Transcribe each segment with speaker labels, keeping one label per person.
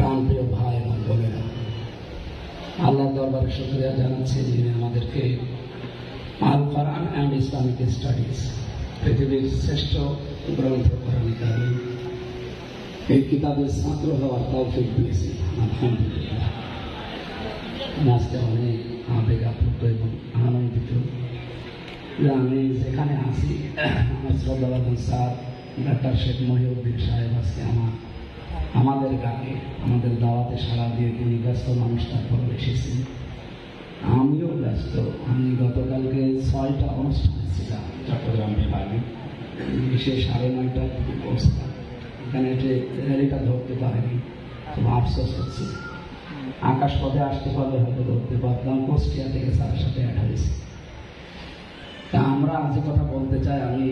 Speaker 1: প্রাণপ্রিয় ভাই এবং বোনেরা। আল্লাহ দরবারে শুক্রিয়া জানাচ্ছি যিনি আমাদেরকে আল কোরআন অ্যান্ড ইসলামিক স্টাডিজ, পৃথিবীর শ্রেষ্ঠ গ্রন্থ কোরআন কারিম এই কিতাবের ছাত্র হওয়ার তৌফিক দিয়েছি আজকে অনেক আবেগ আপ্লুত এবং আনন্দিত। যে আমি যেখানে আছি, আমার শ্রদ্ধাবাদন স্যার, ডাক্তার শেখ মহিউদ্দিন সাহেব আজকে আমার আমাদের গানে আমাদের দাওয়াতে সাড়া দিয়ে তিনি ব্যস্ত মানুষটার পর এসেছেন আমিও ব্যস্ত। আমি গতকালকে ছয়টা অনুষ্ঠানে ছিলাম চট্টগ্রাম বিভাগে। এসে সাড়ে নয়টার দিকে এখানে যে ধরতে পারেনি, খুব আফসোস হচ্ছে আকাশ পথে আসতে পারলে হয়তো ধরতে পারতাম, কুষ্টিয়া থেকে স্যারের সাথে অ্যাড হয়েছে। তা আমরা আজ কথা বলতে চাই, আমি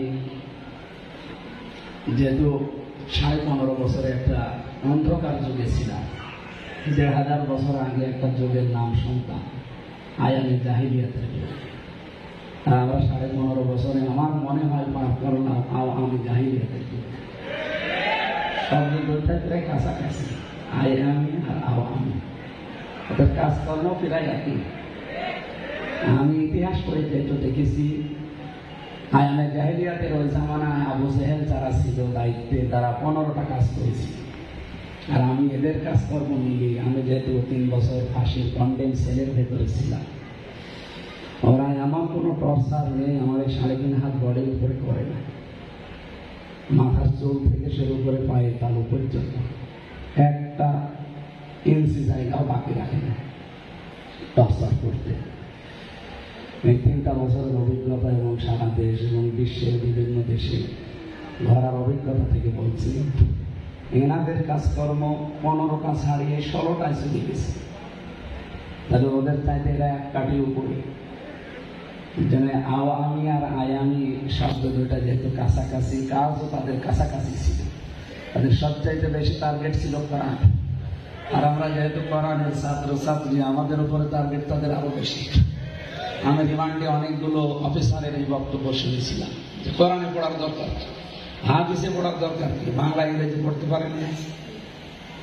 Speaker 1: যেহেতু সাড়ে পনেরো বছরে একটা অন্ধকার যুগে ছিলাম দেড় হাজার বছর আগে একটা যুগের নাম শুনতাম আয়ামি জাহিলিয়াতের যুগ। আর আমরা সাড়ে পনেরো বছরে আমার মনে হয় পার করলাম আমি জাহিলিয়াতের যুগ। শব্দ দুটাই প্রায় কাছাকাছি আই আমি আর আও আমি। ওদের কাজকর্ম আমি ইতিহাস পড়ে যেহেতু দেখেছি আয়ামে জাহিলিয়াতের ওই জামানায় আবু সেহেল যারা ছিল, দায়িত্বে তারা পনেরোটা কাজ করেছিল। আর আমি এদের কাজকর্ম মিলিয়ে আমি যেহেতু তিন বছর ফাঁসির কন্ডেম সেলের ভেতরে ছিলাম। ওরা আমার কোনো টর্চার নেই, আমার এই সাড়ে তিন হাত বডির উপরে করে না। মাথার চুল থেকে শুরু করে পায়ে তার তালু পর্যন্ত। একটা ইঞ্চি জায়গাও বাকি রাখে না টর্চার করতে। এই তিনটা বছরের অভিজ্ঞতা এবং সারা দেশ এবং বিশ্বের বিভিন্ন দেশে ঘরার অভিজ্ঞতা থেকে বলছি। এনাদের কাজকর্ম পনেরোটা হারিয়ে ষোলোটায় চলে গেছে। তাহলে ওদের চাইতে এরা এক কাটি উপরে। আওয়ামী আর আয়ামি শব্দ দুটা যেহেতু কাছাকাছি, কাজও তাদের কাছাকাছি ছিল। তাদের সবচাইতে বেশি টার্গেট ছিল কোরআন। আর আমরা যেহেতু কোরআনের ছাত্র ছাত্রী আমাদের উপরে টার্গেট তাদের আরও বেশি। আমি রিমান্ডে অনেকগুলো অফিসারের এই বক্তব্য শুনেছিলাম কোরআনে পড়ার দরকার। হাদিসে পড়ার দরকার কি? বাংলা, ইংরেজি পড়তে পারেন না।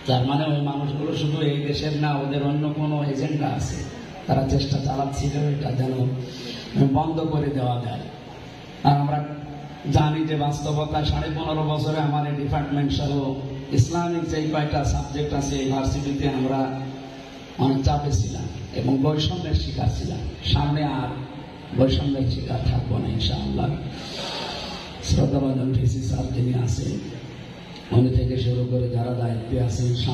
Speaker 1: তার মানে ওই মানুষগুলো শুধু এই দেশের না, ওদের অন্য কোনো এজেন্ডা আছে। তারা চেষ্টা চালাচ্ছিল এটা যেন বন্ধ করে দেওয়া যায়। আর আমরা জানি যে বাস্তবতা, সাড়ে পনেরো বছরে আমাদের ডিপার্টমেন্ট সহ ইসলামিক যেই কয়টা সাবজেক্ট আছে ইউনিভার্সিটিতে আমরা অনেক চাপে ছিলাম এবং বৈষম্যের শিকার ছিলাম। সামনে আর বৈষম্যের শিকার থাকব না, ইনশাআল্লাহ। শ্রদ্ধাবাদন ডিসি স্যার যিনি আছেন উনি থেকে শুরু করে যারা দায়িত্বে আছেন